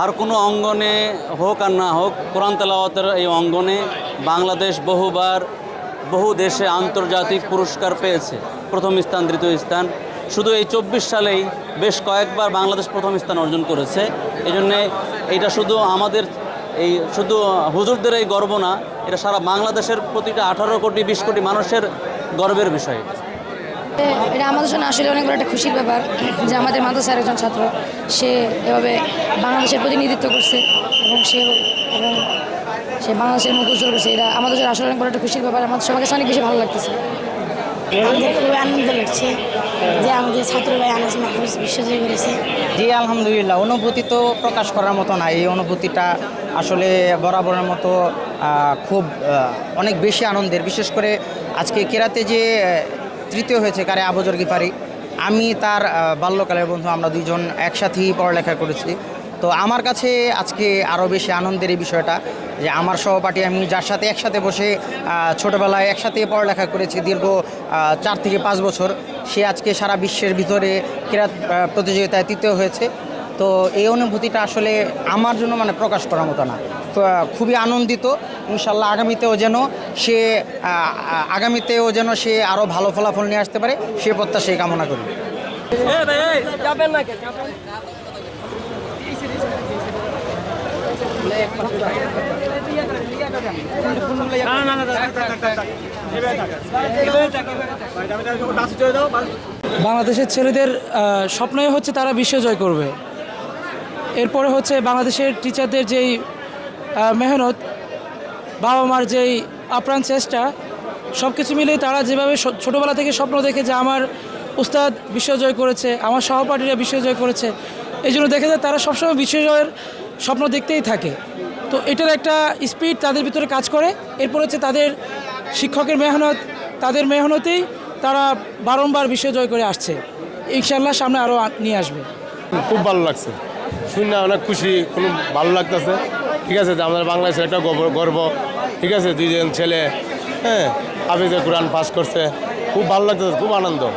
আর কোনো অঙ্গনে হোক আর না হোক, কোরআন তেলাওয়াতের এই অঙ্গনে বাংলাদেশ বহুবার বহু দেশে আন্তর্জাতিক পুরস্কার পেয়েছে। প্রথম স্থান, দ্বিতীয় স্থান। শুধু এই চব্বিশ সালেই বেশ কয়েকবার বাংলাদেশ প্রথম স্থান অর্জন করেছে। এই জন্যে এটা শুধু আমাদের এই শুধু হুজুরদের এই গর্ব না, এটা সারা বাংলাদেশের প্রতিটা আঠারো কোটি, বিশ কোটি মানুষের গর্বের বিষয়। এটা আমাদের জন্য আসলে অনেক বড় একটা খুশির ব্যাপার যে আমাদের মাদ্রাসার একজন ছাত্র সে এভাবে বাংলাদেশের প্রতিনিধিত্ব করছে এবং সে এবং সে বাংলাদেশের মুখ উজ্জ্বল করছে। এটা আমাদের জন্য আসলে অনেক বড় একটা খুশির ব্যাপার। আমাদের সবার কাছে অনেক বেশি ভালো লাগতেছে। আমাদের খুবই আনন্দ লাগছে যে আমাদের ছাত্র ভাই আনাস মাহফুজ বিশ্বজয় করেছে। জি আলহামদুলিল্লাহ। অনুভূতি তো প্রকাশ করার মতো না। এই অনুভূতিটা আসলে বরাবরের মতো খুব অনেক বেশি আনন্দের। বিশেষ করে আজকে কেরাতে যে তৃতীয় হয়েছে কারে আবজর গিফারি। আমি তার বাল্যকালের বন্ধু, আমরা দুইজন একসাথেই পড়ালেখা করেছি। তো আমার কাছে আজকে আরও বেশি আনন্দের এই বিষয়টা যে আমার সহপাঠী, আমি যার সাথে একসাথে বসে ছোটোবেলায় একসাথে পড়ালেখা করেছি দীর্ঘ চার থেকে পাঁচ বছর, সে আজকে সারা বিশ্বের ভিতরে ক্রীড়া প্রতিযোগিতায় তৃতীয় হয়েছে। তো এই অনুভূতিটা আসলে আমার জন্য মানে প্রকাশ করার মতো না। তো, খুবই আনন্দিত। ইনশাল্লাহ আগামীতেও যেন সে আগামীতেও যেন সে আরও ভালো ফলাফল নিয়ে আসতে পারে সে প্রত্যাশাই কামনা করি। বাংলাদেশের ছেলেদের স্বপ্নই হচ্ছে তারা বিশ্ব জয় করবে। এরপরে হচ্ছে বাংলাদেশের টিচারদের যেই মেহনত বাবা মার যেই আপ্রাণ চেষ্টা সব কিছু মিলিয়ে তারা যেভাবে ছোটোবেলা থেকে স্বপ্ন দেখে যে আমার উস্তাদ বিশ্বজয় করেছে, আমার সহপাঠীরা বিশ্বজয় করেছে, এই জন্য দেখে যায় তারা সবসময় বিশ্বজয়ের স্বপ্ন দেখতেই থাকে। তো এটার একটা স্পিড তাদের ভিতরে কাজ করে, এরপর হচ্ছে তাদের শিক্ষকের মেহনত, তাদের মেহনতেই তারা বারংবার বিশ্বজয় করে আসছে। ইনশাল্লাহ সামনে আরও নিয়ে আসবে। খুব ভালো লাগছে। শুনে অনেক খুশি, কোনো ভালো লাগতেছে। ঠিক আছে, যে আমাদের বাংলাদেশের একটা গর্ব- গর্ব। ঠিক আছে, দুইজন ছেলে হ্যাঁ হাফিজে কোরআন পাস করছে। খুব ভালো লাগতেছে, খুব আনন্দ।